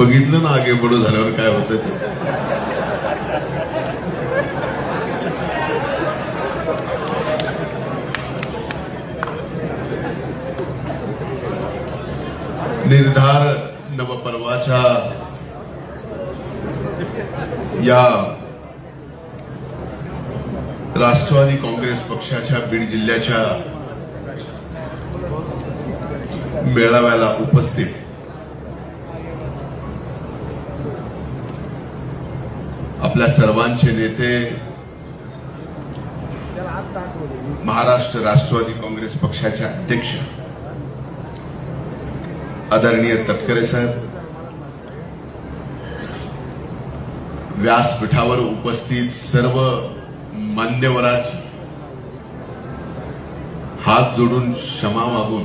बघितलं ना आगे बडो झाल्यावर काय होतं ते. निर्धार नवपर्वाच्या या राष्ट्रवादी काँग्रेस पक्षाच्या बीड जिल्ह्याच्या मेळाव्याला उपस्थित आपल्या सर्वांचे नेते महाराष्ट्र राष्ट्रवादी काँग्रेस पक्षाचे अध्यक्ष आदरणीय तटकरे साहेब व्यासपीठावर उपस्थित सर्व मान्यवराज हात जोडून क्षमा मागून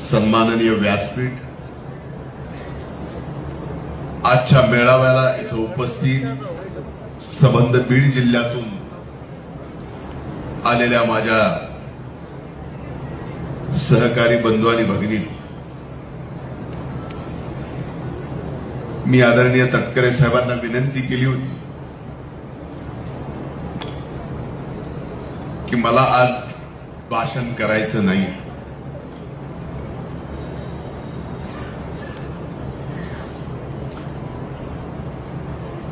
सन्माननीय व्यासपीठ आजच्या मेळाव्याला इथं उपस्थित संबंध बीड जिल्ह्यातून आलेल्या माझ्या सहकारी बंधू आणि भगिनी. मी आदरणीय तटकरे साहेबांना विनंती केली होती की मला आज भाषण करायचं नाही.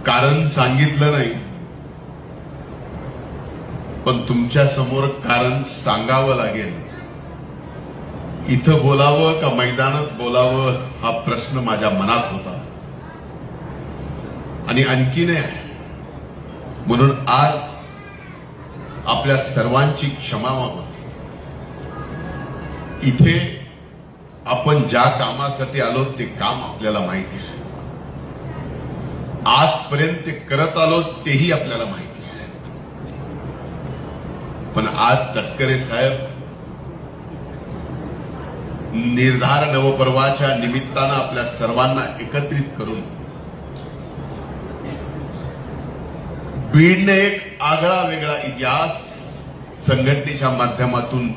कारण सांगितलं नाही. पण तुमच्यासमोर कारण सांगावं लागेल. इथं बोलावं का मैदानात बोलावं हा प्रश्न माझ्या मनात होता. आणि आणखी नाही आहे. म्हणून आज आपल्या सर्वांची क्षमा मागून इथे आपण ज्या कामासाठी आलो ते काम आपल्याला माहिती आहे. आजपर्यंत ते करत आलो तेही आपल्याला माहिती आहे. पण आज तटकरे साहेब निर्धार नवपर्वाच्या निमित्तानं आपल्या सर्वांना एकत्रित करून बीडने एक आगळा वेगळा इतिहास संघटनेच्या माध्यमातून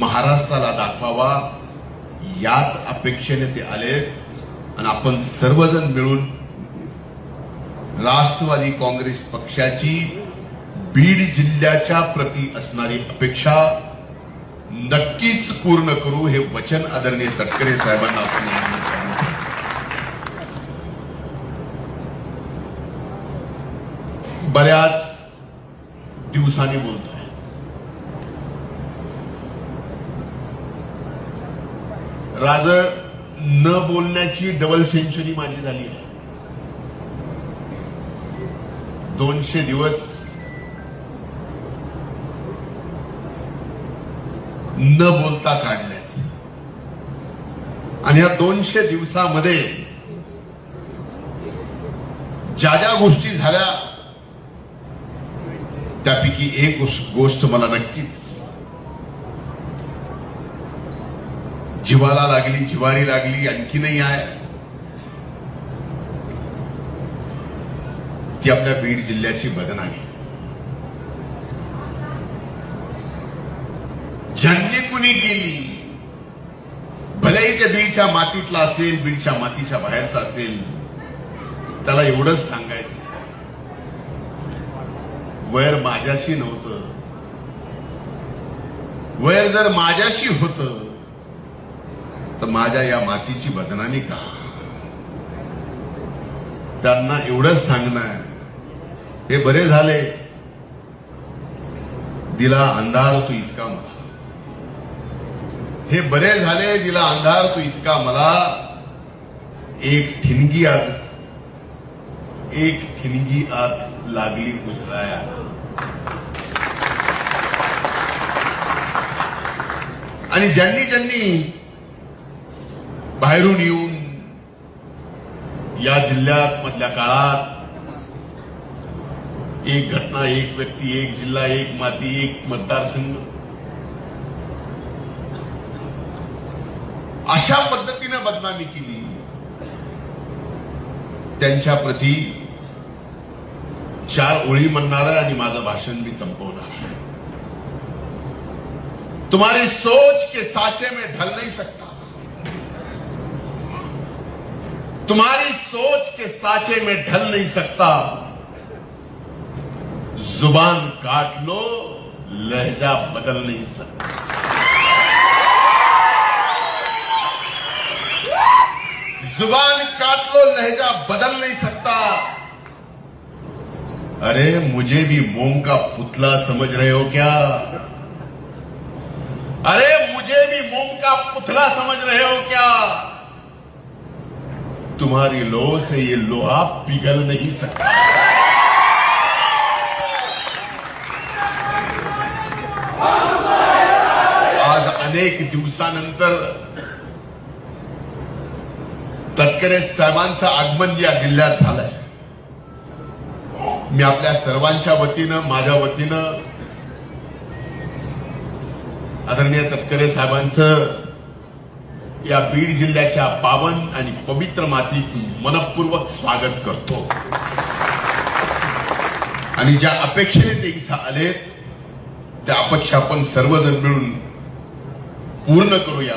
महाराष्ट्राला दाखवावा याच अपेक्षेने ते आले. आणि आपण सर्वजण मिळून राष्ट्रवादी काँग्रेस पक्षाची बीड जिल्ह्याच्या प्रती असणारी अपेक्षा नक्कीच पूर्ण करू हे वचन आदरणीय तटकरे साहेबांना आपण बऱ्याच दिवसांनी बोलतोय. राजळ न बोलण्याची डबल सेंचुरी माझी झाली आहे. दोनशे दिवस न बोलता काढल्यात आणि या दोनशे दिवसामध्ये ज्या ज्या गोष्टी झाल्या त्यापैकी एक गोष्ट- मला नक्कीच जीवाला लागली जिवारी लागली आणखीनही आहे. ती आपल्या बीड जिल्ह्याची बदनामी. ज्यांनी कुणी केली भलेही ते बीडच्या मातीतला असेल बीडच्या मातीच्या बाहेरचा असेल त्याला एवढंच सांगायचं. वैर माझ्याशी नव्हतं. वैर जर माझ्याशी होत तर माझ्या या मातीची बदनामी का? त्यांना एवढंच सांगणार हे बरे झाले. दिला अंधार तू इतका मला. हे बरे झाले दिला अंधार तू इतका मला. एक ठिणगी आत एक ठिणगी आत लागली उजराया आणि ज्यांनी ज्यांनी बाहेरून येऊन या जिल्ह्यात मधल्या काळात एक घटना, एक व्यक्ति, एक जिल्हा एक माती, एक मतदारसंघ अशा पद्धतीनं बदनामी केली. त्यांच्या प्रती चार म्हणणार आहे आणि माझं भाषण मी संपवणार तुम्हारी सोच के साचे में ढल नहीं सकता. तुम्हारी सोच के साचे में ढल नहीं सकता. ज़ुबान काट लो, लहजा बदल नहीं सकता। ज़ुबान काट लो, लहजा बदल नहीं सकता। अरे, मुझे भी मोम का पुतला समझ रहे हो क्या? अरे, मुझे भी मोम का पुतला समझ रहे हो क्या? तुम्हारी लोह से ये लोहा पिघल नहीं सकता। अनेक दिवसानंतर तटकरे साहेबांचं आगमन या जिल्ह्यात झालंय. मी आपल्या सर्वांच्या वतीनं माझ्या वतीनं आदरणीय तटकरे साहेबांचं या बीड जिल्ह्याच्या पावन आणि पवित्र मातीत मनपूर्वक स्वागत करतो. आणि ज्या अपेक्षेने ते इथं आलेत त्या अपेक्षा आपण सर्वजण मिळून पूर्ण करूया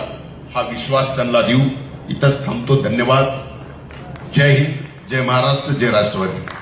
हा विश्वास त्यांना देऊ. इथंच थांबतो. धन्यवाद. जय हिंद. जय महाराष्ट्र. जय राष्ट्रवादी.